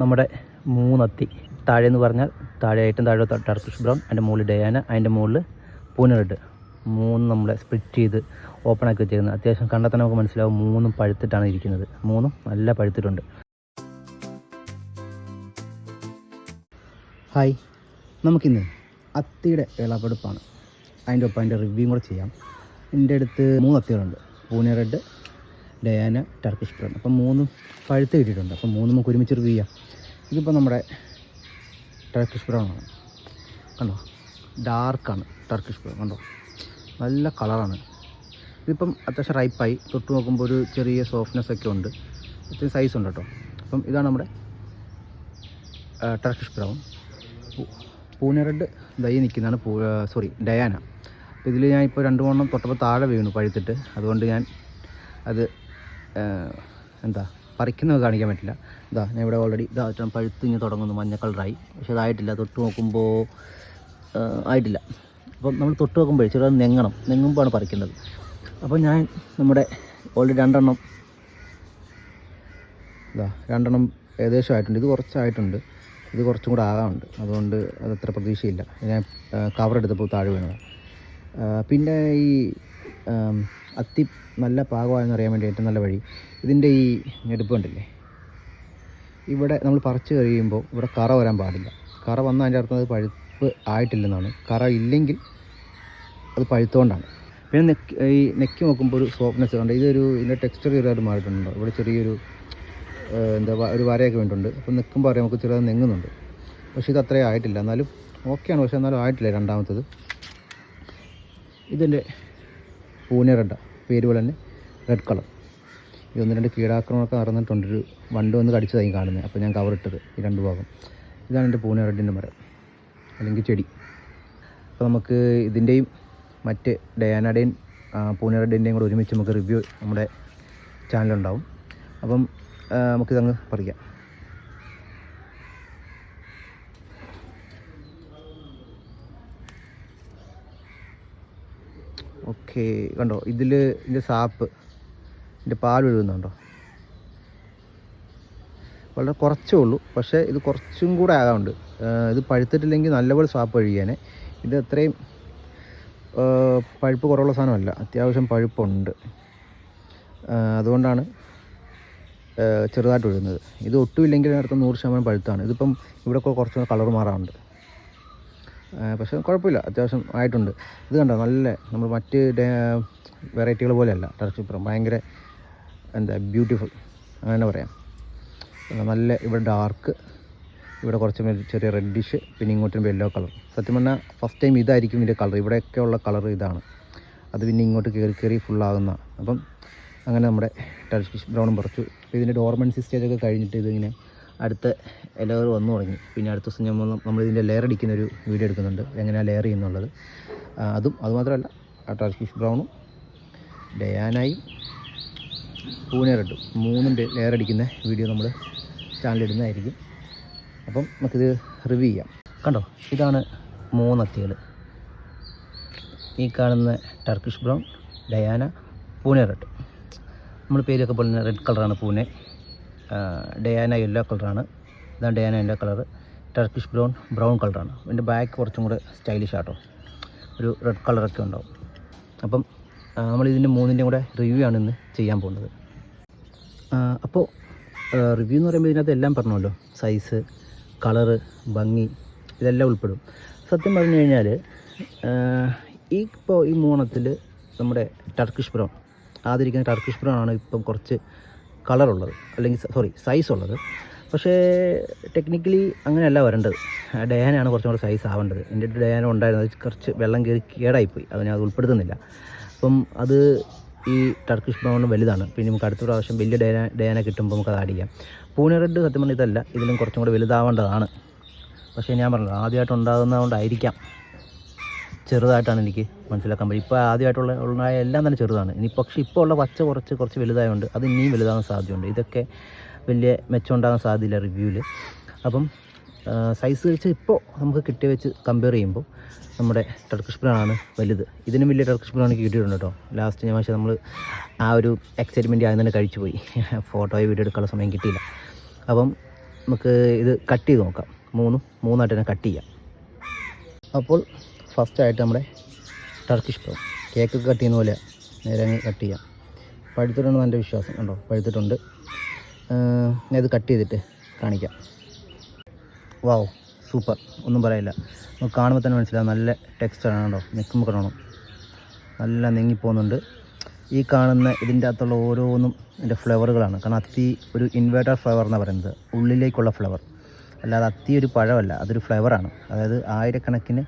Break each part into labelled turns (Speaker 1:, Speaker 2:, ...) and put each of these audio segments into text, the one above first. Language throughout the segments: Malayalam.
Speaker 1: നമ്മുടെ മൂന്നത്തി. താഴെ എന്ന് പറഞ്ഞാൽ താഴെ ഏറ്റവും താഴെ ടർക്കിഷ് ബ്രൗൺ അതിന്റെ മുകളിൽ ഡയാന അതിന്റെ മുകളിൽ പൂന റെഡ്. മൂന്ന് നമ്മളെ സ്പ്ലിറ്റ് ചെയ്ത് ഓപ്പൺ ആക്കി വെച്ചേക്കുന്നത് അത്യാവശ്യം കണ്ടാൽ തന്നെ നമുക്ക് മനസ്സിലാവും മൂന്നും പഴുത്തിട്ടാണ് ഇരിക്കുന്നത്. മൂന്നും നല്ല പഴുത്തിട്ടുണ്ട്. ഹായ്. നമുക്കിന്ന് അത്തിയുടെ വിളവെടുപ്പാണ്. അതിന്റെ ഒപ്പം അതിന്റെ റിവ്യൂ കൂടെ ചെയ്യാം. എന്റെ അടുത്ത് മൂന്ന് അത്തികളുണ്ട് Pune red Diana Turkish brown അപ്പം മൂന്നും പഴുത്ത് കിട്ടിയിട്ടുണ്ട്. അപ്പം മൂന്നും നമുക്ക് ഒരുമിച്ച് റിവ്യൂ ചെയ്യാം. ഇതിപ്പോൾ നമ്മുടെ ടർക്കിഷ് ബ്രൗൺ ആണ്. കണ്ടോ? ഡാർക്കാണ് ടർക്കിഷ് ബ്രൗൺ കണ്ടോ? നല്ല കളറാണ് ഇതിപ്പം അത്യാവശ്യം റൈപ്പായി തൊട്ട് നോക്കുമ്പോൾ ഒരു ചെറിയ സോഫ്റ്റ്നെസ് ഒക്കെ ഉണ്ട്. അത്യാവശ്യം സൈസ് ഉണ്ട് കേട്ടോ. അപ്പം ഇതാണ് നമ്മുടെ ടർക്കിഷ് ബ്രൗൺ പൂനെ റെഡ് ദൈ നിൽക്കുന്നതാണ് പൂ സോറി ഡയാന. അപ്പോൾ ഇതിൽ ഞാൻ ഇപ്പോൾ രണ്ട് മൂന്നെണ്ണം തൊട്ടപ്പോൾ താഴെ വീണു പഴുത്തിട്ട്. അതുകൊണ്ട് ഞാൻ അത് എന്താ പറിക്കുന്നത് കാണിക്കാൻ പറ്റില്ല. ഇതാ ഞാൻ ഇവിടെ ഓൾറെഡി ഇതാ ഏറ്റവും പഴുത്ത് ഇങ്ങനെ തുടങ്ങുന്നു മഞ്ഞ കളറായി. പക്ഷെ അതായിട്ടില്ല തൊട്ട് നോക്കുമ്പോൾ ആയിട്ടില്ല. അപ്പം നമ്മൾ തൊട്ട് നോക്കുമ്പോൾ ചെറുതായി നെങ്ങണം നെങ്ങുമ്പോഴാണ് പറിക്കേണ്ടത് അപ്പോൾ ഞാൻ നമ്മുടെ ഓൾറെഡി രണ്ടെണ്ണം ഇതാ രണ്ടെണ്ണം ഏകദേശം ആയിട്ടുണ്ട്. ഇത് കുറച്ചായിട്ടുണ്ട്. ഇത് കുറച്ചും കൂടെ ആകാനുണ്ട്. അതുകൊണ്ട് അതത്ര പ്രതീക്ഷയില്ല. ഞാൻ കവർ എടുത്തപ്പോൾ താഴെ വീണതാണ് പിന്നെ ഈ അത്തി നല്ല പാകമായെന്ന് അറിയാൻ വേണ്ടി ഏറ്റവും നല്ല വഴി. ഇതിന്റെ ഈ ഞെടുപ്പുണ്ടല്ലേ ഇവിടെ നമ്മൾ പറിച്ചു കഴിയുമ്പോൾ ഇവിടെ കറ വരാൻ പാടില്ല. കറ വന്നാൽ അതിന്റെ അർത്ഥം അത് പഴുപ്പ് ആയിട്ടില്ലെന്നാണ്. കറ ഇല്ലെങ്കിൽ അത് പഴുത്തുകൊണ്ടാണ് പിന്നെ നെക്ക് ഈ നെക്ക് നോക്കുമ്പോൾ ഒരു സോഫ്റ്റ്നെസ് ഉണ്ട്. ഇതൊരു ഇതിന്റെ ടെക്സ്ചർ ചെറുതായിട്ട് മാറിയിട്ടുണ്ടോ ഇവിടെ ചെറിയൊരു എന്താ ഒരു വരയൊക്കെ വേണ്ടിയിട്ടുണ്ട്. അപ്പോൾ നിൽക്കുമ്പോൾ അറിയാം നമുക്ക് ചെറുതായി നെങ്ങുന്നുണ്ട്. പക്ഷേ ഇത് അത്രയും ആയിട്ടില്ല. എന്നാലും ഓക്കെയാണ് പക്ഷേ എന്നാലും ആയിട്ടില്ല രണ്ടാമത്തത്. ഇതിന്റെ പൂനെ റെഡ്. പേര് പോലെ തന്നെ റെഡ് കളർ ഈ ഒന്ന് രണ്ട് കീടാക്രമണമൊക്കെ നടന്നിട്ടുണ്ട്. ഒരു വണ്ട് വന്ന് കടിച്ചതായി കാണുന്നത് അപ്പോൾ ഞാൻ കവർ ഇട്ടത് ഈ രണ്ട് ഭാഗം. ഇതാണ് എന്റെ പൂനെ റെഡിന്റെ മരം. അല്ലെങ്കിൽ ചെടി. അപ്പോൾ നമുക്ക് ഇതിന്റെയും മറ്റ് ഡയാനയുടെയും പൂനെ റെഡിന്റെയും കൂടെ ഒരുമിച്ച് നമുക്ക് റിവ്യൂ നമ്മുടെ ചാനലുണ്ടാവും അപ്പം നമുക്കിതങ്ങ് പറിക്കാം ഓക്കെ കണ്ടോ? ഇതിൽ ഇതിന്റെ സാപ്പ് ഇതിന്റെ പാൽ ഒഴുകുന്നുണ്ടോ? വളരെ കുറച്ചേ ഉള്ളൂ. പക്ഷേ ഇത് കുറച്ചും കൂടെ ആകാറുണ്ട്. ഇത് പഴുത്തിട്ടില്ലെങ്കിൽ നല്ലപോലെ സാപ്പ് ഒഴുകിയാനെ. ഇത് അത്രയും പഴുപ്പ് കുറവുള്ള സാധനമല്ല. അത്യാവശ്യം പഴുപ്പുണ്ട്. അതുകൊണ്ടാണ് ചെറുതായിട്ട് ഒഴുകുന്നത്. ഇത് ഒട്ടുമില്ലെങ്കിൽ അടുത്ത നൂറ് ശതമാനം പഴുത്താണ്. ഇതിപ്പം ഇവിടെ കുറച്ചുകൂടെ കളർ മാറാറുണ്ട്. പക്ഷേ കുഴപ്പമില്ല. അത്യാവശ്യം ആയിട്ടുണ്ട്. ഇത് കണ്ടോ? നല്ല നമ്മൾ മറ്റ് വെറൈറ്റികൾ പോലെയല്ല. ടർച്ചിപ്പുറം ഭയങ്കര എന്താ ബ്യൂട്ടിഫുൾ. അങ്ങനെ പറയാം. നല്ല ഇവിടെ ഡാർക്ക് ഇവിടെ കുറച്ച് ചെറിയ റെഡിഷ് പിന്നെ ഇങ്ങോട്ടും യെല്ലോ കളർ. സത്യം പറഞ്ഞാൽ ഫസ്റ്റ് ടൈം ഇതായിരിക്കും ഇതിന്റെ കളർ. ഇവിടെയൊക്കെ ഉള്ള കളർ ഇതാണ്. അത് പിന്നെ ഇങ്ങോട്ട് കയറി കയറി ഫുള്ളാകുന്ന അപ്പം അങ്ങനെ നമ്മുടെ ടർക്കിഷ് ബ്രൗണും പറിച്ചു. ഇതിന്റെ ഡോർമൻസി സ്റ്റേജൊക്കെ കഴിഞ്ഞിട്ട് ഇതിങ്ങനെ അടുത്ത ലെയർ വന്നു തുടങ്ങി. പിന്നെ അടുത്ത ദിവസം നമ്മൾ നമ്മളിതിന്റെ ലെയർ അടിക്കുന്ന ഒരു വീഡിയോ എടുക്കുന്നുണ്ട്. എങ്ങനെയാണ് ലെയർ ചെയ്യുന്നുള്ളത്. അതും അതുമാത്രമല്ല ആ ടർക്കിഷ് ബ്രൗണും ഡയാനായും പൂനെ റെഡും. മൂന്നും ലെയർ അടിക്കുന്ന വീഡിയോ നമ്മൾ ചാനലിടുന്നതായിരിക്കും അപ്പം നമുക്കിത് റിവ്യൂ ചെയ്യാം. കണ്ടോ? ഇതാണ് മൂന്നത്തികൾ ഈ കാണുന്ന Turkish brown Diana Pune red. നമ്മൾ പേരൊക്കെ പോലെ റെഡ് കളറാണ് പൂനെ. ഡയാന യെല്ലോ കളറാണ് ഇതാണ് Diana yellow colour Turkish brown brown കളറാണ് ഇതിന്റെ ബാക്ക് കുറച്ചും കൂടെ സ്റ്റൈലിഷ് ആട്ടോ. ഒരു റെഡ് കളറൊക്കെ ഉണ്ടാവും. അപ്പം നമ്മൾ ഇതിന്റെ മൂന്നിന്റെയും കൂടെ റിവ്യൂ ആണ് ഇന്ന് ചെയ്യാൻ പോകുന്നത്. അപ്പോൾ റിവ്യൂ എന്ന് പറയുമ്പോൾ ഇതിനകത്ത് എല്ലാം പറഞ്ഞല്ലോ സൈസ് കളറ് ഭംഗി ഇതെല്ലാം ഉൾപ്പെടും. സത്യം പറഞ്ഞു കഴിഞ്ഞാൽ ഈ ഇപ്പോൾ ഈ മൂണത്തിൽ നമ്മുടെ ടർക്കിഷ് ബ്രൗൺ ആദരിക്കുന്ന ടർക്കിഷ് ബ്രൗൺ ആണ് ഇപ്പം കുറച്ച് കളറുള്ളത് അല്ലെങ്കിൽ സോറി സൈസ് ഉള്ളത്. പക്ഷേ ടെക്നിക്കലി അങ്ങനെയല്ല വരേണ്ടത്. ഡയാനാണ് കുറച്ചും കൂടെ സൈസ് ആവേണ്ടത്. എന്റെ ഡയാന ഉണ്ടായിരുന്നത് കുറച്ച് വെള്ളം കയറി കേടായിപ്പോയി. അതിനെ അത് ഉൾപ്പെടുത്തുന്നില്ല. അപ്പം അത് ഈ ടർക്കിഷ് ബ്രൗൺ വലുതാണ്. പിന്നെ നമുക്ക് അടുത്ത പ്രാവശ്യം വലിയ ഡയാന ഡയാന കിട്ടുമ്പോൾ നമുക്ക് അത് ആഡ് ചെയ്യാം. പൂനെ റെഡ് സത്യം പറഞ്ഞാൽ ഇതല്ല. ഇതിലും കുറച്ചും കൂടെ വലുതാവേണ്ടതാണ്. പക്ഷേ ഞാൻ പറഞ്ഞത് ആദ്യമായിട്ട് ഉണ്ടാകുന്നതുകൊണ്ടായിരിക്കാം. ചെറുതായിട്ടാണ് എനിക്ക് മനസ്സിലാക്കാൻ പറ്റും ഇപ്പോൾ ആദ്യമായിട്ടുള്ള ഉണ്ടായ എല്ലാം തന്നെ ചെറുതാണ്. ഇനി പക്ഷേ ഇപ്പോൾ ഉള്ള പച്ച കുറച്ച് കുറച്ച് വലുതായതുകൊണ്ട് അത് ഇനിയും വലുതാകാൻ സാധ്യതയുണ്ട്. ഇതൊക്കെ വലിയ മെച്ചം ഉണ്ടാകാൻ സാധ്യതയില്ല റിവ്യൂവിൽ അപ്പം സൈസ് വെച്ച് ഇപ്പോൾ നമുക്ക് കിട്ടി വെച്ച് കമ്പയർ ചെയ്യുമ്പോൾ നമ്മുടെ ടർക്കിഷ് പ്ലാനാണ് വലുത്. ഇതിനും വലിയ ടർക്കിഷ് എനിക്ക് കിട്ടിയിട്ടുണ്ട് കേട്ടോ. ലാസ്റ്റ് ഞാൻ പക്ഷേ നമ്മൾ ആ ഒരു എക്സൈറ്റ്മെന്റ് ആദ്യം തന്നെ കഴിച്ചു പോയി. ഫോട്ടോയോ വീഡിയോ എടുക്കാനുള്ള സമയം കിട്ടിയില്ല. അപ്പം നമുക്ക് ഇത് കട്ട് ചെയ്ത് നോക്കാം. മൂന്നും മൂന്നായിട്ട് തന്നെ കട്ട് ചെയ്യാം. അപ്പോൾ ഫസ്റ്റായിട്ട് നമ്മുടെ ടർക്കിഷ് പ്രോ കേക്ക് കട്ട് ചെയ്യുന്ന പോലെ നേരെ അങ്ങ് കട്ട് ചെയ്യാം. പഴുത്തിട്ടുണ്ടെന്ന് എന്റെ വിശ്വാസം. കണ്ടോ? പഴുത്തിട്ടുണ്ട്. ഞാൻ ഇത് കട്ട് ചെയ്തിട്ട് കാണിക്കാം. വാവ് സൂപ്പർ ഒന്നും പറയില്ല. നമുക്ക് കാണുമ്പോൾ തന്നെ മനസ്സിലാവും. നല്ല ടെക്സ്റ്റാണ് കണ്ടോ? നിൽക്കുമ്പോൾ കാണണം നല്ല നീങ്ങിപ്പോകുന്നുണ്ട്. ഈ കാണുന്ന ഇതിന്റെ അകത്തുള്ള ഓരോന്നും ഇതിന്റെ ഫ്ലവറുകളാണ്. കാരണം അത്തി ഒരു ഇൻവേർട്ടർ ഫ്ലവർ എന്നാണ് പറയുന്നത്. ഉള്ളിലേക്കുള്ള ഫ്ലവർ അല്ലാതെ അത്തി ഒരു പഴമല്ല. അതൊരു ഫ്ലവറാണ് അതായത് ആയിരക്കണക്കിന്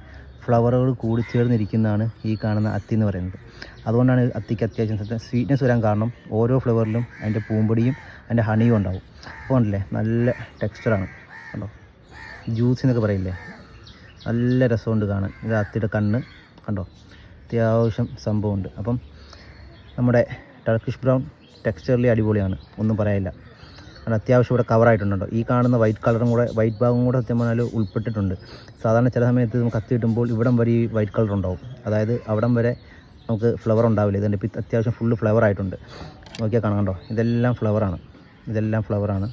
Speaker 1: ഫ്ലവറുകൾ കൂടി ചേർന്നിരിക്കുന്നതാണ് ഈ കാണുന്ന അത്തി എന്ന് പറയുന്നത്. അതുകൊണ്ടാണ് അത്തിക്ക് അത്യാവശ്യം സ്വീറ്റ്നെസ് വരാൻ കാരണം ഓരോ ഫ്ലവറിലും അതിന്റെ പൂമ്പൊടിയും അതിന്റെ ഹണിയും ഉണ്ടാവും. അപ്പോൾ ഉണ്ടല്ലേ നല്ല ടെക്സ്ചറാണ് കണ്ടോ? ജ്യൂസ് എന്നൊക്കെ പറയില്ലേ? നല്ല രസമുണ്ട് കാണാൻ. ഇത് അത്തിയുടെ കണ്ണ്. കണ്ടോ? അത്യാവശ്യം സംഭവമുണ്ട്. അപ്പം നമ്മുടെ ടർക്കിഷ് ബ്രൗൺ ടെക്സ്ചറിൽ അടിപൊളിയാണ്. ഒന്നും പറയാനില്ല. അത് അത്യാവശ്യം ഇവിടെ കവറായിട്ടുണ്ടോ ഈ കാണുന്ന വൈറ്റ് കളറും കൂടെ വൈറ്റ് ഭാഗം കൂടെ സത്യം പറഞ്ഞാൽ ഉൾപ്പെട്ടിട്ടുണ്ട്. സാധാരണ ചില സമയത്ത് നമുക്ക് കത്തി കിട്ടുമ്പോൾ ഇവിടം വരെ ഈ വൈറ്റ് കളർ ഉണ്ടാവും. അതായത് അവിടം വരെ നമുക്ക് ഫ്ലവർ ഉണ്ടാവില്ല. ഇതിന്റെ ഇപ്പം അത്യാവശ്യം ഫുള്ള് ഫ്ലവർ ആയിട്ടുണ്ട്. നോക്കിയാൽ കാണാം കണ്ടോ? ഇതെല്ലാം ഫ്ലവറാണ് ഇതെല്ലാം ഫ്ലവറാണ്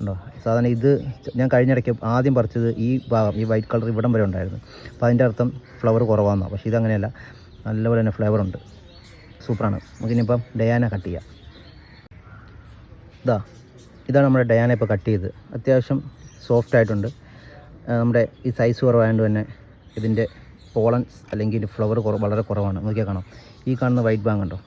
Speaker 1: ഉണ്ടോ സാധാരണ ഇത് ഞാൻ കഴിഞ്ഞിടയ്ക്ക് ആദ്യം പറിച്ചത് ഈ ഭാഗം ഈ വൈറ്റ് കളർ ഇവിടം വരെ ഉണ്ടായിരുന്നു. അപ്പോൾ അതിന്റെ അർത്ഥം ഫ്ലവർ കുറവാണെന്നാണ് പക്ഷേ ഇതങ്ങനെയല്ല നല്ലപോലെ തന്നെ ഫ്ലേവർ ഉണ്ട്. സൂപ്പറാണ്. നമുക്കിനിയിപ്പം ഡയാന കട്ട് ചെയ്യാം. ഇതാ. ഇതാണ് നമ്മുടെ ഡയാന ഇപ്പോൾ കട്ട് ചെയ്ത്. അത്യാവശ്യം സോഫ്റ്റ് ആയിട്ടുണ്ട്. നമ്മുടെ ഈ സൈസ് കുറവായതുകൊണ്ട് തന്നെ ഇതിന്റെ പോളൻസ് അല്ലെങ്കിൽ ഫ്ലവർ വളരെ കുറവാണ്. നോക്കിയാൽ കാണാം. ഈ കാണുന്ന വൈറ്റ് ബാങ്ക് ഉണ്ടോ?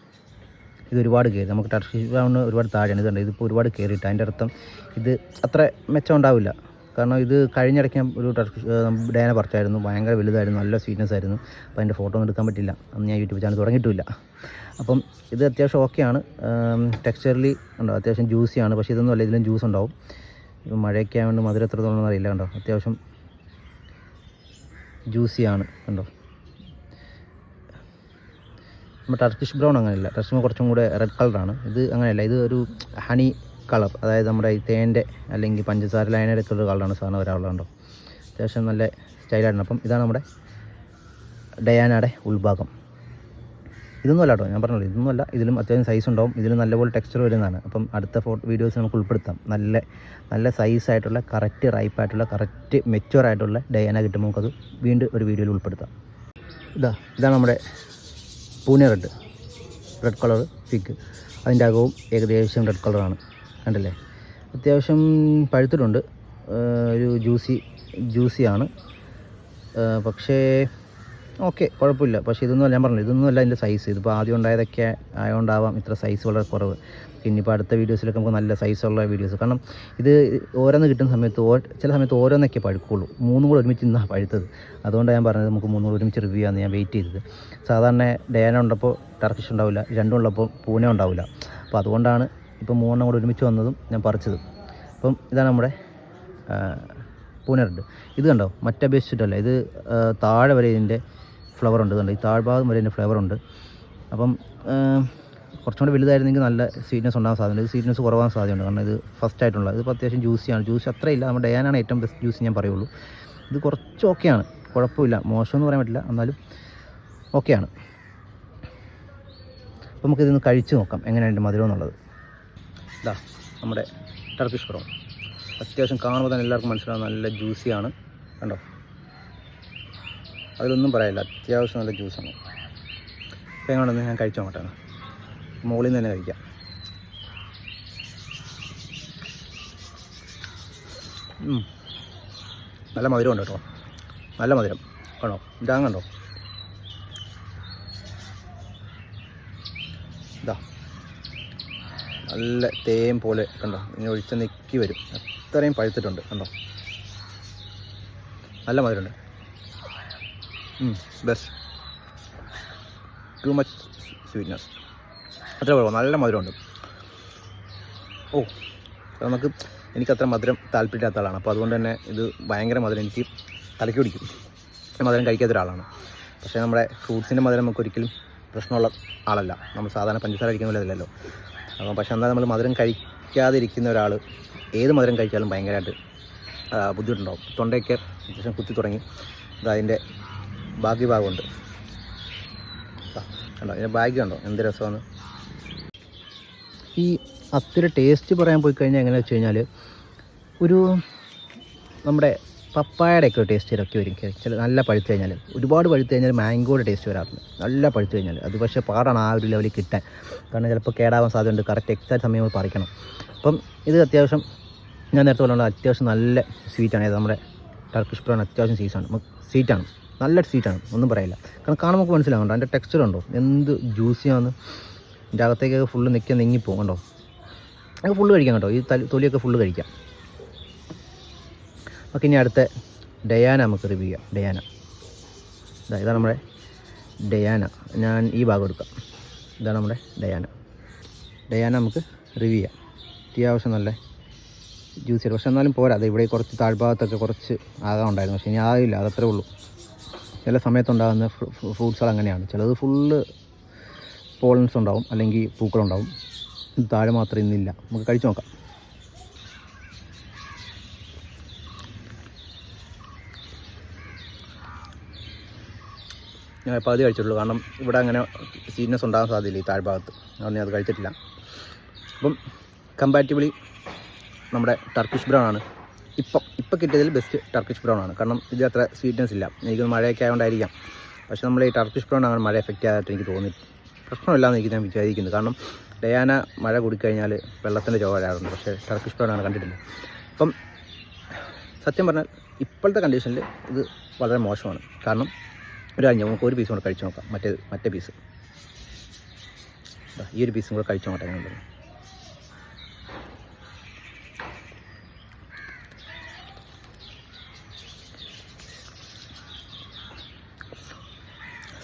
Speaker 1: ഇത് ഒരുപാട് കയറി. നമുക്ക് ടർക്കിഷ് ബ്രൗണ് ഒരുപാട് താഴെയാണ്. ഇതുണ്ട്. ഇതിപ്പോൾ ഒരുപാട് കയറിയിട്ട് അതിന്റെ അർത്ഥം ഇത് അത്ര മെച്ചം ഉണ്ടാവില്ല. കാരണം ഇത് കഴിഞ്ഞിടയ്ക്ക് ഞാൻ ഒരു ഡേന പറിച്ചായിരുന്നു. ഭയങ്കര വലുതായിരുന്നു നല്ല സ്വീറ്റ്നസ് ആയിരുന്നു. അപ്പോൾ അതിന്റെ ഫോട്ടോ ഒന്നും എടുക്കാൻ പറ്റില്ല. അന്ന് ഞാൻ യൂട്യൂബ് ചാനൽ തുടങ്ങിയിട്ടില്ല. അപ്പം ഇത് അത്യാവശ്യം ഓക്കെയാണ് ടെക്സ്ചറിൽ ഉണ്ടോ? അത്യാവശ്യം ജ്യൂസിയാണ് പക്ഷേ ഇതൊന്നും അല്ല ഇതിലും ജ്യൂസ് ഉണ്ടാവും. ഇപ്പം മഴയൊക്കെ ആയതുകൊണ്ട് മധുരം എത്രത്തോളം അറിയില്ല കണ്ടോ? അത്യാവശ്യം ജ്യൂസിയാണ് കണ്ടോ? നമ്മൾ ടർക്കിഷ് ബ്രൗൺ അങ്ങനെയല്ല. ടർക്കിഷ് കുറച്ചും കൂടെ റെഡ് കളറാണ് ഇത് അങ്ങനെയല്ല. ഇത് ഒരു ഹണി കളർ. അതായത് നമ്മുടെ ഈ തേന്റെ അല്ലെങ്കിൽ പഞ്ചസാര ഒരു കളറാണ് സാധാരണ കണ്ടോ അത്യാവശ്യം നല്ല സ്റ്റൈലായിട്ടുണ്ട് അപ്പം ഇതാണ് നമ്മുടെ ഡയാനയുടെ ഉൾഭാഗം. ഇതൊന്നും അല്ല കേട്ടോ ഞാൻ പറഞ്ഞല്ലോ ഇതൊന്നും അല്ല ഇതിലും അത്യാവശ്യം സൈസ് ഉണ്ടാവും. ഇതിലും നല്ലപോലെ ടെക്സ്ചർ വരുന്നതാണ്. അപ്പം അടുത്ത ഫോട്ടോ വീഡിയോസ് നമുക്ക് ഉൾപ്പെടുത്താം. നല്ല നല്ല സൈസ് ആയിട്ടുള്ള കറക്റ്റ് റൈപ്പ് ആയിട്ടുള്ള കറക്റ്റ് മെച്യൂർ ആയിട്ടുള്ള ഡയാന കിട്ടുമ്പോൾ നമുക്കത് വീണ്ടും ഒരു വീഡിയോയിൽ ഉൾപ്പെടുത്താം. ഇതാ ഇതാണ് നമ്മുടെ Pune red red colour fig അതിന്റെ അകവും ഏകദേശം റെഡ് കളറാണ് കണ്ടല്ലേ? അത്യാവശ്യം പഴുത്തിട്ടുണ്ട്. ഒരു ജ്യൂസി ജ്യൂസിയാണ്. പക്ഷേ ഓക്കെ കുഴപ്പമില്ല. പക്ഷേ ഇതൊന്നും ഞാൻ പറഞ്ഞില്ല. ഇതൊന്നും അല്ല അതിന്റെ സൈസ് ഇതിപ്പോൾ ആദ്യം ഉണ്ടായതൊക്കെ ആയതുകൊണ്ടാവാം ഇത്ര സൈസ് വളരെ കുറവ്. ഇനിയിപ്പോൾ അടുത്ത വീഡിയോസിലൊക്കെ നമുക്ക് നല്ല സൈസുള്ള വീഡിയോസ് കാരണം ഇത് ഓരോന്ന് കിട്ടുന്ന സമയത്ത് ചില സമയത്ത് ഓരോന്നൊക്കെ പഴുക്കുള്ളൂ. മൂന്നും കൂടെ ഒരുമിച്ച് ഇന്നാണ് പഴുത്തത്. അതുകൊണ്ടാണ് ഞാൻ പറഞ്ഞത് നമുക്ക് മൂന്നും കൂടെ ഒരുമിച്ച് റിവ്യൂ ചെയ്യാമെന്ന് ഞാൻ വെയിറ്റ് ചെയ്തത്. സാധാരണ ഡേന ഉണ്ടപ്പോൾ ടർക്കിഷ് ഉണ്ടാവില്ല. രണ്ടും ഉള്ളപ്പോൾ പൂനെ ഉണ്ടാവില്ല. അപ്പോൾ അതുകൊണ്ടാണ് ഇപ്പോൾ മൂന്നെണ്ണം കൂടെ ഒരുമിച്ച് വന്നതും ഞാൻ പറിച്ചതും. അപ്പം ഇതാണ് നമ്മുടെ പൂനെ റെഡ് ഇത് കണ്ടോ? മറ്റപേക്ഷിച്ചിട്ടല്ല. ഇത് താഴെ വരെ ഇതിന്റെ ഫ്ലവർ ഉണ്ട്. കണ്ടോ ഈ താഴ്ഭാഗം വരെ ഇതിന്റെ ഫ്ലവർ ഉണ്ട്. അപ്പം കുറച്ചും കൂടി വലുതായിരുന്നെങ്കിൽ നല്ല സ്വീറ്റ്നസ് ഉണ്ടാകാൻ സാധ്യതയുണ്ട്. ഇത് സ്വീറ്റ്നസ് കുറവാൻ സാധ്യതയുണ്ട്. കാരണം ഇത് ഫസ്റ്റ് ആയിട്ടുള്ള ഇത് അത്യാവശ്യം ജ്യൂസിയാണ് ജ്യൂസ് അത്രയില്ല. നമ്മുടെ ഡയാനാണ് ഏറ്റവും ബെസ്റ്റ് ജ്യൂസ് ഞാൻ പറയുള്ളൂ. ഇത് കുറച്ച് ഓക്കെയാണ് കുഴപ്പമില്ല. മോശമെന്ന് പറയാൻ പറ്റില്ല. എന്നാലും ഓക്കെയാണ് അപ്പോൾ നമുക്കിതൊന്ന് കഴിച്ച് നോക്കാം. എങ്ങനെയാണ് മധുരം എന്നുള്ളത്. ഇതാ നമ്മുടെ ടർക്കിഷ് ബ്രൗൺ അത്യാവശ്യം കാണുമ്പോൾ തന്നെ എല്ലാവർക്കും മനസ്സിലാവും നല്ല ജ്യൂസിയാണ് കണ്ടോ? അതിലൊന്നും പറയാനില്ല. അത്യാവശ്യം നല്ല ജ്യൂസാണ് എങ്ങനെയുണ്ടെന്ന് ഞാൻ കഴിച്ചു നോക്കട്ടെ മുകളിൽ നിന്ന് തന്നെ കഴിക്കാം. നല്ല മധുരമുണ്ട് കേട്ടോ. നല്ല മധുരം. കണ്ടോ? ഇതാ കണ്ടോ? ഇതാ നല്ല തേൻ പോലെ കണ്ടോ? ഇങ്ങനെ ഒഴിച്ച് നിൽക്കി വരും. അത്രയും പഴുത്തിട്ടുണ്ട് കണ്ടോ? നല്ല മധുരമുണ്ട്. ബെസ്റ്റ് ടു മച്ച് സ്വീറ്റ്നസ് അത്ര കുഴപ്പം നല്ല മധുരമുണ്ട്. ഓ നമുക്ക് എനിക്കത്ര മധുരം താല്പര്യമില്ലാത്ത ആളാണ്. അപ്പോൾ അതുകൊണ്ട് തന്നെ ഇത് ഭയങ്കര മധുരം എനിക്ക് തലയ്ക്ക് പിടിക്കും. മധുരം കഴിക്കാത്ത ഒരാളാണ്. പക്ഷേ നമ്മുടെ ഫ്രൂട്ട്സിന്റെ മധുരം നമുക്ക് ഒരിക്കലും പ്രശ്നമുള്ള ആളല്ല. നമ്മൾ സാധാരണ പഞ്ചസാര കഴിക്കുന്ന പോലെ അല്ലല്ലോ. അപ്പം പക്ഷേ എന്നാൽ നമ്മൾ മധുരം കഴിക്കാതിരിക്കുന്ന ഒരാൾ ഏത് മധുരം കഴിച്ചാലും ഭയങ്കരമായിട്ട് ബുദ്ധിമുട്ടുണ്ടാവും. തൊണ്ടയൊക്കെ അത്യാവശ്യം കുത്തി തുടങ്ങി. അതതിന്റെ ബാക്കി ഭാഗമുണ്ട്. കണ്ടോ? ഇതിന്റെ ബാഗ് കണ്ടോ? എന്ത് രസമാണ്. ഈ അത്തിരി ടേസ്റ്റ് പറയാൻ പോയി കഴിഞ്ഞാൽ എങ്ങനെയാണെന്ന് വെച്ച് കഴിഞ്ഞാൽ ഒരു നമ്മുടെ പപ്പായയുടെ ഒക്കെ ടേസ്റ്റ് ഇതൊക്കെ വരും. ചില നല്ല പഴുത്ത് കഴിഞ്ഞാൽ ഒരുപാട് പഴുത്ത് കഴിഞ്ഞാൽ മാംഗോയുടെ ടേസ്റ്റ് വരാറുണ്ട്. നല്ല പഴുത്ത് കഴിഞ്ഞാൽ അത് പക്ഷേ പാടാണ് ആ ഒരു ലെവലിൽ കിട്ടാൻ. കാരണം ചിലപ്പോൾ കേടാവാൻ സാധ്യതയുണ്ട്. കറക്റ്റ് എക്സാക്ട് സമയം പറിക്കണം. അപ്പം ഇത് അത്യാവശ്യം ഞാൻ നേരത്തെ പറഞ്ഞത് അത്യാവശ്യം നല്ല സ്വീറ്റാണ് ഇത് നമ്മുടെ ടർക്കിഷ് ബ്രൗൺ അത്യാവശ്യം സീസാണ് സ്വീറ്റാണ് നല്ല സ്വീറ്റാണ് ഒന്നും പറയില്ല. കാരണം കാണുമ്പോൾ നമുക്ക് മനസ്സിലാവുന്നുണ്ടോ അതിന്റെ ടെക്സ്ചർ ഉണ്ടോ എന്ത് ജ്യൂസിയാണ് ഇതിന്റെ അകത്തേക്കൊക്കെ ഫുള്ള് നിൽക്കാൻ നീങ്ങിപ്പോകും കണ്ടോ? അത് ഫുള്ള് കഴിക്കാം കേട്ടോ ഈ തൊലിയൊക്കെ ഫുള്ള് കഴിക്കാം. ഓക്കെ ഇനി അടുത്ത ഡയാന നമുക്ക് റിവ്യൂ ചെയ്യാം. ഡയാന. ഇതാ നമ്മുടെ ഡയാന. ഞാൻ ഈ ഭാഗം എടുക്കാം. ഇതാണ് നമ്മുടെ ഡയാന. ഡയാന നമുക്ക് റിവ്യൂ ചെയ്യാം. അത്യാവശ്യം നല്ല ജ്യൂസ് പക്ഷെ എന്നാലും പോരാ. അത് ഇവിടെ കുറച്ച് താഴ്ഭാഗത്തൊക്കെ കുറച്ച് ആകാൻ ഉണ്ടായിരുന്നു. പക്ഷേ ഇനി ആകില്ല. അതത്രേ ഉള്ളൂ. ചില സമയത്തുണ്ടാകുന്ന ഫ്രൂട്ട്സുകൾ അങ്ങനെയാണ്. ചിലത് ഫുള്ള് പോളൻസ് ഉണ്ടാവും. അല്ലെങ്കിൽ പൂക്കളുണ്ടാവും. താഴെ മാത്രം ഇന്നില്ല. നമുക്ക് കഴിച്ചു നോക്കാം. ഞാൻ പകുതി കഴിച്ചിട്ടുള്ളൂ. കാരണം ഇവിടെ അങ്ങനെ സീരിയസ് ഉണ്ടാകാൻ സാധ്യതയില്ല ഈ താഴ്ഭാഗത്ത്. അതുകൊണ്ട് ഞാൻ അത് കഴിച്ചിട്ടില്ല. അപ്പം കമ്പാരിറ്റീവ്ലി നമ്മുടെ ടർക്കിഷ് ബ്രൗൺ ആണ്. ഇപ്പം ഇപ്പം കിട്ടിയതിൽ ബെസ്റ്റ് ടർക്കിഷ് ബ്രൗൺ ആണ്. കാരണം ഇത് അത്ര സ്വീറ്റ്നെസ് ഇല്ല. എനിക്ക് മഴയൊക്കെ ആയതുകൊണ്ടായിരിക്കാം. പക്ഷേ നമ്മൾ ഈ ടർക്കിഷ് ബ്രൗൺ അങ്ങനെ മഴ എഫക്റ്റ് ആയിട്ട് എനിക്ക് തോന്നി പ്രശ്നമില്ലാന്ന് എനിക്ക് ഞാൻ വിചാരിക്കുന്നത് കാരണം ഡയാന മഴ കുടിക്കഴിഞ്ഞാൽ വെള്ളത്തിന്റെ ചോരാറുണ്ട് പക്ഷേ ടർക്കിഷ് ബ്രൗൺ ആണ് കണ്ടിട്ടില്ല. അപ്പം സത്യം പറഞ്ഞാൽ ഇപ്പോഴത്തെ കണ്ടീഷനിൽ ഇത് വളരെ മോശമാണ്. കാരണം ഒരു നമുക്ക് ഒരു പീസ് കൂടെ കഴിച്ചു നോക്കാം. മറ്റേ മറ്റേ പീസ് ഈ ഒരു പീസും കൂടെ കഴിച്ചു നോക്കട്ടെ ഞാൻ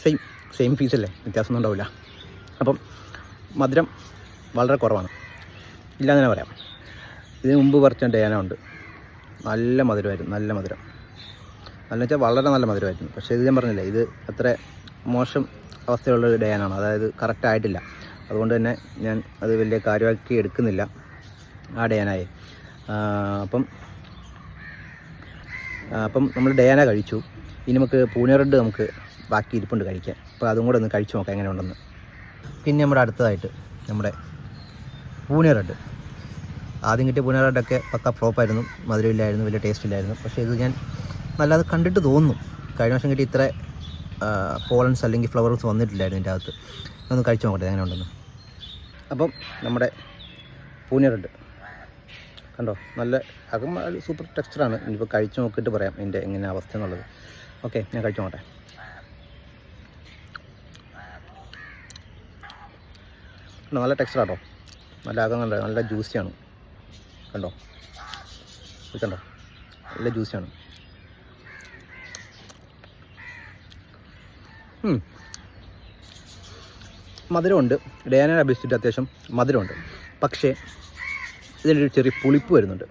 Speaker 1: സെയിം സെയിം പീസല്ലേ വ്യത്യാസമൊന്നും ഉണ്ടാവില്ല. അപ്പം മധുരം വളരെ കുറവാണ്. ഇല്ല അങ്ങനെ പറയാം. ഇതിന് മുമ്പ് പറിച്ച ഡയാന ഉണ്ട്. നല്ല മധുരമായിരുന്നു നല്ല മധുരം. നല്ല വെച്ചാൽ വളരെ നല്ല മധുരമായിരുന്നു പക്ഷേ ഇത് ഞാൻ പറഞ്ഞില്ലേ ഇത് അത്ര മോശം അവസ്ഥയുള്ള ഒരു ഡയാനാണ് അതായത് കറക്റ്റ് ആയിട്ടില്ല. അതുകൊണ്ട് തന്നെ ഞാൻ അത് വലിയ കാര്യമാക്കി എടുക്കുന്നില്ല ആ ഡയാനായി അപ്പം അപ്പം നമ്മൾ ഡയാന കഴിച്ചു. ഇനി നമുക്ക് പൂനെ റെഡ് നമുക്ക് ബാക്കി ഇരിപ്പുണ്ട് കഴിക്കാം അപ്പോൾ അതും കൂടെ ഒന്ന് കഴിച്ചു നോക്കാം എങ്ങനെ ഉണ്ടെന്ന് പിന്നെ നമ്മുടെ അടുത്തതായിട്ട് നമ്മുടെ പൂനെ റെഡ് ആദ്യം കിട്ടിയ പൂനെ റെഡൊക്കെ പക്ക ഫ്ലോപ്പായിരുന്നു മധുരമില്ലായിരുന്നു വലിയ ടേസ്റ്റ് ഇല്ലായിരുന്നു. പക്ഷേ ഇത് ഞാൻ നല്ലത് കണ്ടിട്ട് തോന്നും. കഴിഞ്ഞ വർഷം കിട്ടി ഇത്ര പോളൻസ് അല്ലെങ്കിൽ ഫ്ലവർസ് വന്നിട്ടില്ലായിരുന്നു ഇതിന്റെ അകത്ത്. ഒന്ന് കഴിച്ചു നോക്കട്ടെ എങ്ങനെ ഉണ്ടെന്ന്. അപ്പം നമ്മുടെ റെഡ് കണ്ടോ? നല്ല അകം സൂപ്പർ ടെക്സ്ചറാണ് ഇനിയിപ്പോൾ കഴിച്ചു നോക്കിയിട്ട് പറയാം ഇതിന്റെ എങ്ങനെ അവസ്ഥ എന്നുള്ളത്. ഓക്കെ ഞാൻ കഴിച്ചു നോക്കട്ടെ. നല്ല ടെക്സ്ചറാട്ടോ നല്ല അകം നല്ല നല്ല ജ്യൂസിയാണ് കണ്ടോ? കണ്ടോ? നല്ല ജ്യൂസിയാണ് മധുരമുണ്ട്. ഡയാനെ അപേക്ഷിച്ചിട്ട് അത്യാവശ്യം മധുരമുണ്ട്. പക്ഷേ ഇതിലൊരു ചെറിയ പുളിപ്പ് വരുന്നുണ്ട്.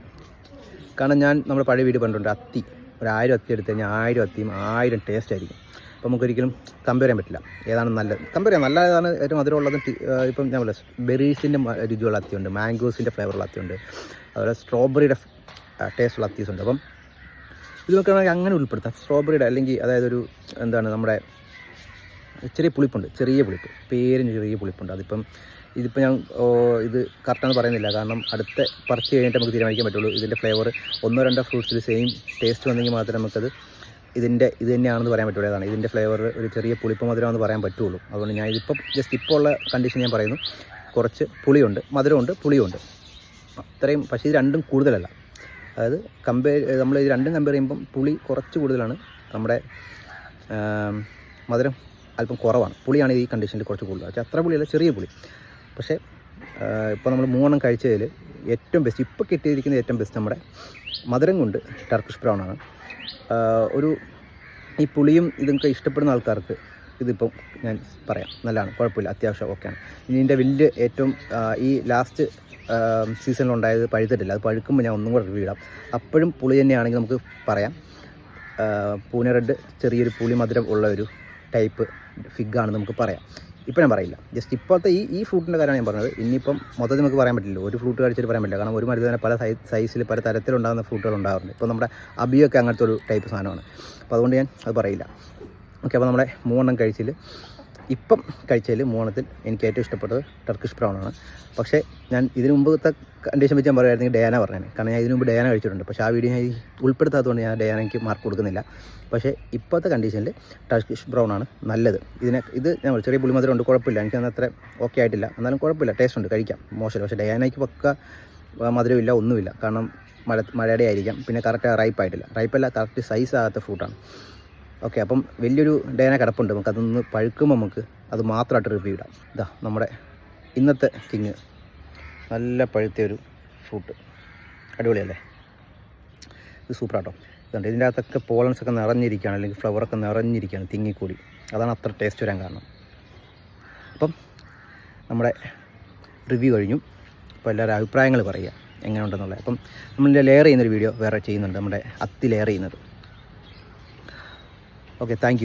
Speaker 1: കാരണം ഞാൻ നമ്മുടെ പഴയ വീട് പറഞ്ഞിട്ടുണ്ട് അത്തി. ഒരു ആയിരം അത്തി എടുത്ത് കഴിഞ്ഞാൽ ആയിരം അത്തിയും ആയിരം ടേസ്റ്റ് ആയിരിക്കും. അപ്പോൾ നമുക്കൊരിക്കലും കമ്പയർ ചെയ്യാൻ പറ്റില്ല. ഏതാണ് നല്ലത്? കമ്പയർ ചെയ്യാം. നല്ല ഏതാണ് ഏറ്റവും മധുരമുള്ളത് ഇപ്പം ഞാൻ പറയാം ബെറീസിന്റെ രുചിയുള്ള അത്തിയുണ്ട്. മാംഗോസിന്റെ ഫ്ലേവറുള്ള അത്തിയുണ്ട്. അതുപോലെ സ്ട്രോബെറിയുടെ ടേസ്റ്റുള്ള അത്തീസുണ്ട്. അപ്പം ഇത് നോക്കുകയാണെങ്കിൽ അങ്ങനെ ഉൾപ്പെടുത്താം. സ്ട്രോബെറിയുടെ അല്ലെങ്കിൽ അതായത് ഒരു എന്താണ് നമ്മുടെ ചെറിയ പുളിപ്പുണ്ട് ചെറിയ പുളിപ്പ്. പേരിന് ചെറിയ പുളിപ്പുണ്ട്. അതിപ്പം ഇതിപ്പോൾ ഞാൻ ഇത് കറക്റ്റാണെന്ന് പറയുന്നില്ല. കാരണം അടുത്ത പറിച്ച് കഴിഞ്ഞിട്ട് നമുക്ക് തീരുമാനിക്കാൻ പറ്റുള്ളൂ. ഇതിന്റെ ഫ്ലേവർ ഒന്നോ രണ്ടോ ഫ്രൂട്ട്സിൽ സെയിം ടേസ്റ്റ് വന്നെങ്കിൽ മാത്രമേ നമുക്കത് ഇതിന്റെ ഇത് തന്നെയാണെന്ന് പറയാൻ പറ്റുള്ളൂ. അതാണ് ഇതിന്റെ ഫ്ലേവർ ഒരു ചെറിയ പുളിപ്പ് മധുരമാണെന്ന് പറയാൻ പറ്റുള്ളൂ. അതുകൊണ്ട് ഞാൻ ഇതിപ്പം ജസ്റ്റ് ഇപ്പോൾ ഉള്ള കണ്ടീഷൻ ഞാൻ പറയുന്നു. കുറച്ച് പുളിയുണ്ട് മധുരമുണ്ട് പുളിയുണ്ട് അത്രയും പക്ഷേ ഇത് രണ്ടും കൂടുതലല്ല. അതായത് കമ്പയർ നമ്മൾ ഇത് രണ്ടും കമ്പയർ ചെയ്യുമ്പം പുളി കുറച്ച് കൂടുതലാണ്. നമ്മുടെ മധുരം അല്പം കുറവാണ്. പുളിയാണ് ഈ കണ്ടീഷനിൽ കുറച്ച് കൂടുതൽ. പക്ഷേ അത്ര പുളിയല്ല ചെറിയ പുളി. പക്ഷേ ഇപ്പോൾ നമ്മൾ മൂന്നെണ്ണം കഴിച്ചതിൽ ഏറ്റവും ബെസ്റ്റ് ഇപ്പോൾ കിട്ടിയിരിക്കുന്ന ഏറ്റവും ബെസ്റ്റ് നമ്മുടെ മധുരം കൊണ്ട് ടർക്കിഷ് ബ്രൗൺ ആണ് ഒരു ഈ പുളിയും ഇതൊക്കെ ഇഷ്ടപ്പെടുന്ന ആൾക്കാർക്ക് ഇതിപ്പം ഞാൻ പറയാം. നല്ലതാണ് കുഴപ്പമില്ല അത്യാവശ്യം ഓക്കെയാണ് ഇതിന്റെ വലിയ ഏറ്റവും ഈ ലാസ്റ്റ് സീസണിലുണ്ടായത് പഴുത്തിട്ടില്ല. അത് പഴുക്കുമ്പോൾ ഞാൻ ഒന്നും കൂടെ റിവ്യൂ ഇടാം. അപ്പോഴും പുളി തന്നെയാണെങ്കിൽ നമുക്ക് പറയാം. പൂനെ റെഡ് ചെറിയൊരു പുളി മധുരം ഉള്ള ഒരു ടൈപ്പ് ഫിഗാണെന്ന് നമുക്ക് പറയാം. ഇപ്പം ഞാൻ പറയില്ല. ജസ്റ്റ് ഇപ്പോഴത്തെ ഈ ഈ ഫ്രൂട്ടിന്റെ കാര്യമാണ് ഞാൻ പറഞ്ഞത് ഇനിയിപ്പം മൊത്തത്തിൽ നമുക്ക് പറയാൻ പറ്റില്ല ഒരു ഫ്രൂട്ട് കഴിച്ചിട്ട് പറയാൻ പറ്റില്ല. കാരണം ഒരു മരുന്ന് തന്നെ പല സൈസിൽ പല തരത്തിലുണ്ടാകുന്ന ഫ്രൂട്ടുകൾ ഉണ്ടാകുന്നത് ഇപ്പോൾ നമ്മുടെ അബിയൊക്കെ അങ്ങനത്തെ ഒരു ടൈപ്പ് സാധനമാണ്. അപ്പോൾ അതുകൊണ്ട് ഞാൻ അത് പറയില്ല. ഓക്കെ അപ്പോൾ നമ്മുടെ മൂന്നെണ്ണം കഴിച്ചിൽ ഇപ്പം കഴിച്ചതിൽ മോണത്തിൽ എനിക്ക് ഏറ്റവും ഇഷ്ടപ്പെട്ടത് ടർക്കിഷ് ബ്രൗൺ ആണ്. പക്ഷേ ഞാൻ ഇതിനു മുമ്പത്തെ കണ്ടീഷൻ വെച്ച് ഞാൻ പറയുമായിരുന്നെങ്കിൽ ഡയാന പറഞ്ഞേനെ. കാരണം ഞാൻ ഇതിനു മുമ്പ് ഡയാന കഴിച്ചിട്ടുണ്ട്. പക്ഷേ ആ വീഡിയോ ഞാൻ ഉൾപ്പെടുത്താത്തതുകൊണ്ട് ഞാൻ ഡയാനയ്ക്ക് മാർക്ക് കൊടുക്കുന്നില്ല. പക്ഷേ ഇപ്പോഴത്തെ കണ്ടീഷനിൽ ടർക്കിഷ് ബ്രൗണാണ് നല്ലത്. ഇതിനെ ഇത് ഞാൻ ചെറിയ പുളിമധുരം ഉണ്ട്. കുഴപ്പമില്ല. എനിക്ക് അന്ന് അത്ര ഓക്കെ ആയിട്ടില്ല. എന്നാലും കുഴപ്പമില്ല. ടേസ്റ്റ് ഉണ്ട്. കഴിക്കാം. മോശമില്ല. പക്ഷേ ഡയാനയ്ക്ക് പക്ക മധുരമില്ല. ഒന്നുമില്ല. കാരണം മഴ മഴയുടെ ആയിരിക്കാം. പിന്നെ കറക്റ്റ് റൈപ്പ് ആയിട്ടില്ല. റൈപ്പല്ല കറക്റ്റ് സൈസ് ആകാത്ത ഫ്രൂട്ടാണ് ഓക്കെ അപ്പം വലിയൊരു ഡേന കിടപ്പുണ്ട്. നമുക്ക് അതൊന്ന് പഴുക്കുമ്പോൾ നമുക്ക് അത് മാത്രമായിട്ട് റിവ്യൂ ഇടാം. ഇതാ നമ്മുടെ ഇന്നത്തെ കിങ് നല്ല പഴുത്ത ഒരു ഫ്രൂട്ട് അടിപൊളിയല്ലേ? ഇത് സൂപ്പറാട്ടോ ഇതുണ്ട്. ഇതിന്റെ അകത്തൊക്കെ പോളൻസ് ഒക്കെ നിറഞ്ഞിരിക്കുകയാണ് അല്ലെങ്കിൽ ഫ്ലവറൊക്കെ നിറഞ്ഞിരിക്കുകയാണ് തിങ്ങിക്കൂടി അതാണ് അത്ര ടേസ്റ്റ് വരാൻ കാരണം. അപ്പം നമ്മുടെ റിവ്യൂ കഴിഞ്ഞു. അപ്പോൾ എല്ലാവരും അഭിപ്രായങ്ങൾ പറയുക. എങ്ങനെ ഉണ്ടെന്നുള്ളത് അപ്പം നമ്മളിന്റെ ലെയർ ചെയ്യുന്നൊരു വീഡിയോ വേറെ ചെയ്യുന്നുണ്ട്. നമ്മുടെ അത്തി ലെയർ ചെയ്യുന്നത്. Okay thank